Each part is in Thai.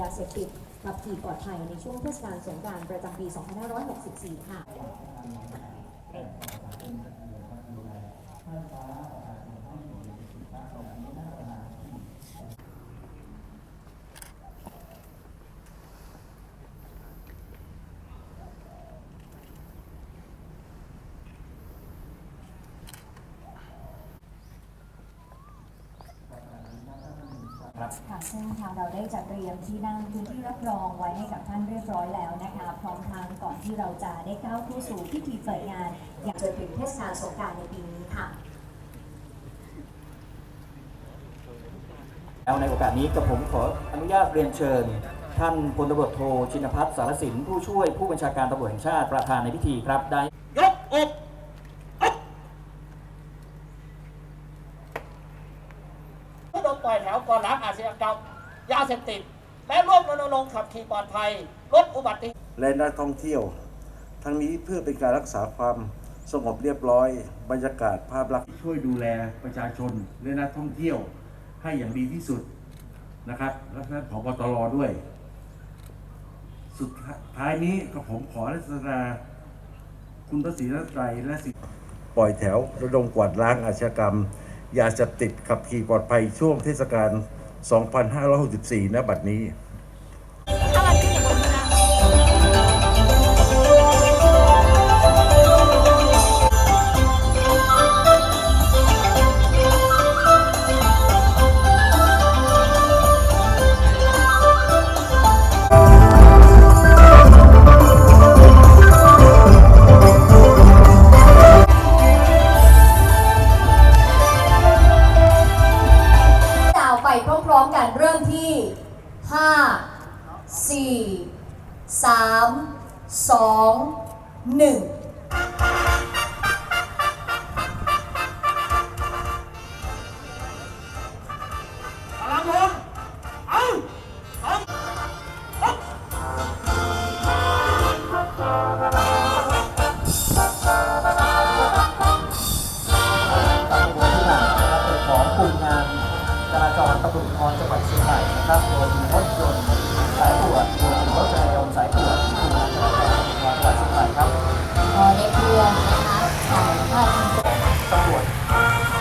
ยาเสพติดขับขี่ปลอดภัยในช่วงเทศกาลสงกรานต์ประจำปี 2564 ค่ะ ค่ะซึ่งทางเราได้จัดเตรียมที่นั่งพื้นที่รับรองไว้ให้กับท่านเรียบร้อยแล้วนะคะพร้อมทางก่อนที่เราจะได้ก้าวเข้าสู่พิธีเปิดงาน อย่างจนถึงเทศกาลสงกานต์ในปีนี้ค่ะ แล้วในโอกาสนี้กับผมขออนุญาตเรียนเชิญ ท่านพลตำรวจโทชินพัฒน์สารสินผู้ช่วยผู้บัญชาการตำรวจแห่งชาติประธานในพิธีครับได้ ยกอกผู้ดม ปล่อยแถวก่อนล้างอาชญากรรมยาเสพติด และร่วมรณรงค์ขับขี่ปลอดภัยลดอุบัติและนักท่องเที่ยว ทั้งนี้เพื่อเป็นการรักษาความสงบเรียบร้อย บรรยากาศภาพลักษณ์ช่วยดูแลประชาชนและนักท่องเที่ยวให้อย่างดีที่สุดนะครับและท่านผบตรด้วย สุดท้ายนี้ก็ผมขอรัตนาคุณพระศรีรัตนตรและสิปล่อยแถวระดมกวาดล้างอาชญากรรม ยาเสพติดขับขี่ปลอดภัยช่วงเทศกาล 2564 ณ บัดนี้ พร้อมกันเริ่มที่ 5 4 3 2 1 ครับโดยมีรถยนต์สายตรวจรวมถึงรถจักรยานสายตรวจที่มาจาจรตำรวจจังหวัดเชียงใหม่ครับพอได้เครื่องนะคะของท่านตำรวจ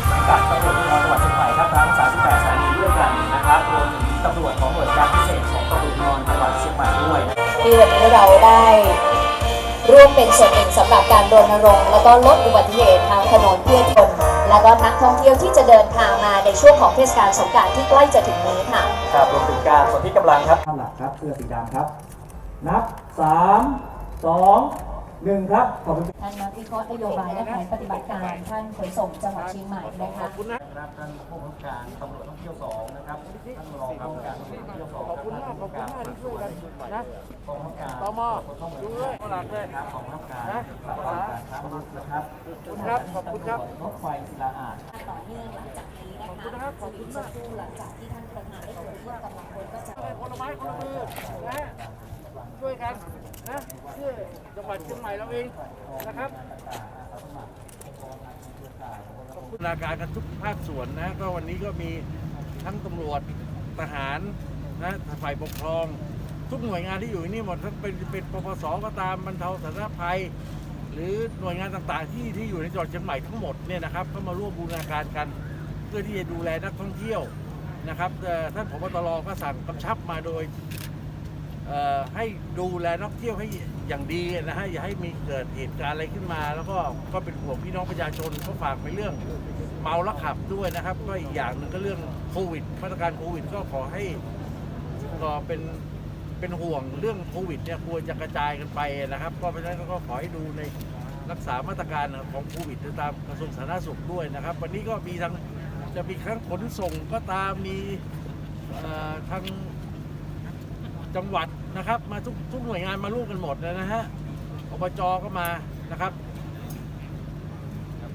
สังกัดตำรวจจังหวัดเชียงใหม่ครับทั้ง 38 สถานีด้วยกันนะครับรวมถึงตำรวจของหน่วยการพิเศษของตำรวจจังหวัดเชียงใหม่ด้วยนะที่วันนี้เราได้ร่วมเป็นส่วนหนึ่งสำหรับการรณรงค์แล้วก็ลดอุบัติเหตุทางถนนเพื่อชน และก็นักท่องเที่ยวที่จะเดินทางมาในช่วงของเทศกาลสงกรานต์ที่ใกล้จะถึงนี้ค่ะ ครับรวมถึงการส่วนที่กำลังครับ ท่านหลักครับเสื้อสีดำครับ นับสามสองหนึ่งครับ ขอบคุณ ท่านนักวิเคราะห์นโยบายและแผนปฏิบัติการท่านขนส่งจังหวัดเชียงใหม่นะคะ ครับท่านผู้บังคับการตำรวจท่องเที่ยวสองนะครับท่านรองผู้บังคับการตำรวจท่องเที่ยวสองขอบคุณมากขอบคุณมากที่ช่วยกันนะกองบังคับการตมดูด้วยหลักเลยครับกองบังคับการปราบปรามการค้ามนุษย์นะครับขอบคุณครับขอบคุณครับรถไฟศิลาอาดต่อเนื่องหลังจากนี้นะคะขอบคุณนะครับขอบคุณมากหลังจากที่ท่านประธานได้ตรวจเยี่ยมกำลังพลก็จะคนละไม้คนละมือนะ ช่วยกันนะเพื่อจังหวัดเชียงใหม่เราเองนะครับบูรณาการกันทุกภาคส่วนนะก็วันนี้ก็มีทั้งตำรวจทหารนะฝ่ายปกครอง ทุกหน่วยงานที่อยู่นี่หมดทั้งเป็นเป็นปปสก็ตามบรรเทาสาธารณภัย หรือหน่วยงานต่างๆ ที่ที่อยู่ในจังหวัดเชียงใหม่ทั้งหมดเนี่ยนะครับก็มาร่วมบูรณาการกัน เพื่อที่จะดูแลนักท่องเที่ยวนะครับท่านผบตรก็สั่งกำชับมาโดย ให้ดูแลนักเที่ยวให้อย่างดีนะฮะอย่าให้มีเกิดเหตุการณ์อะไรขึ้นมา แล้วก็ก็เป็นห่วงพี่น้องประชาชนก็ฝากไปเรื่องเมาแล้วขับด้วยนะครับ ก็อีกอย่างหนึ่งก็เรื่องโควิดมาตรการโควิดก็ขอให้ก็เป็นเป็นห่วงเรื่องโควิดเนี่ยควรจะกระจายกันไปนะครับ ก็เพราะฉะนั้นก็ขอให้ดูในรักษามาตรการของโควิดตามกระทรวงสาธารณสุขด้วยนะครับ วันนี้ก็มีทั้งจะมีทั้งขนส่งก็ตามมีทางจังหวัด นะครับ มาทุกทุกหน่วยงานมาร่วมกันหมดเลยนะฮะอบจก็มานะครับ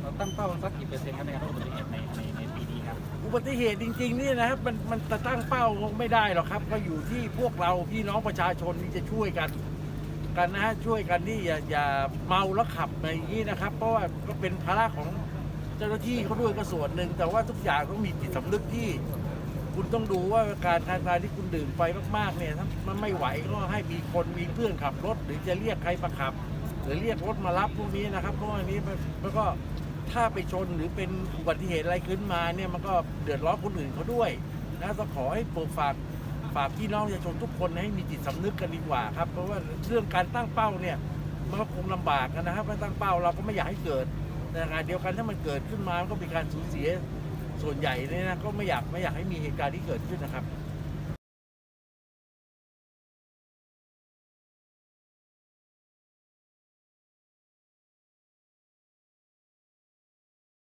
เราตั้งเป้าสักกี่เปอร์เซ็นต์ครับในการลดอุบัติเหตุในในในปีนี้ครับอุบัติเหตุจริงๆนี่นะครับมันมันจะตั้งเป้าไม่ได้หรอกครับ ก็อยู่ที่พวกเราพี่น้องประชาชนที่จะช่วยกันกันนะฮะช่วยกันที่อย่าอย่าเมาแล้วขับอะไรอย่างนี้นะครับ เพราะว่าก็เป็นภาระของเจ้าหน้าที่เขาด้วยก็ส่วนหนึ่งแต่ว่าทุกอย่างต้องมีจิตสำนึกที่ คุณต้องดูว่าการทางการที่คุณดื่มไปมากๆเนี่ยถ้ามันไม่ไหวก็ให้มีคนมีเพื่อนขับรถ หรือจะเรียกใครมาขับ หรือเรียกรถมารับพวกนี้นะครับเพราะวันนี้มันก็ถ้าไปชนหรือเป็นอุบัติเหตุอะไรขึ้นมาเนี่ยมันก็เดือดร้อนคนอื่นเขาด้วยนะต้องขอให้โปรดฝากฝากพี่น้องประชาชนทุกคนให้มีจิตสำนึกกันดีกว่าครับ เพราะว่าเรื่องการตั้งเป้าเนี่ยมันก็คงลำบากนะครับไม่ตั้งเป้าเราก็ไม่อยากให้เกิดแต่ขณะเดียวกันถ้ามันเกิดขึ้นมามันก็มีการสูญเสีย ส่วนใหญ่เนี่ยนะก็ไม่อยากไม่อยากให้มีเหตุการณ์ที่เกิดขึ้นนะครับ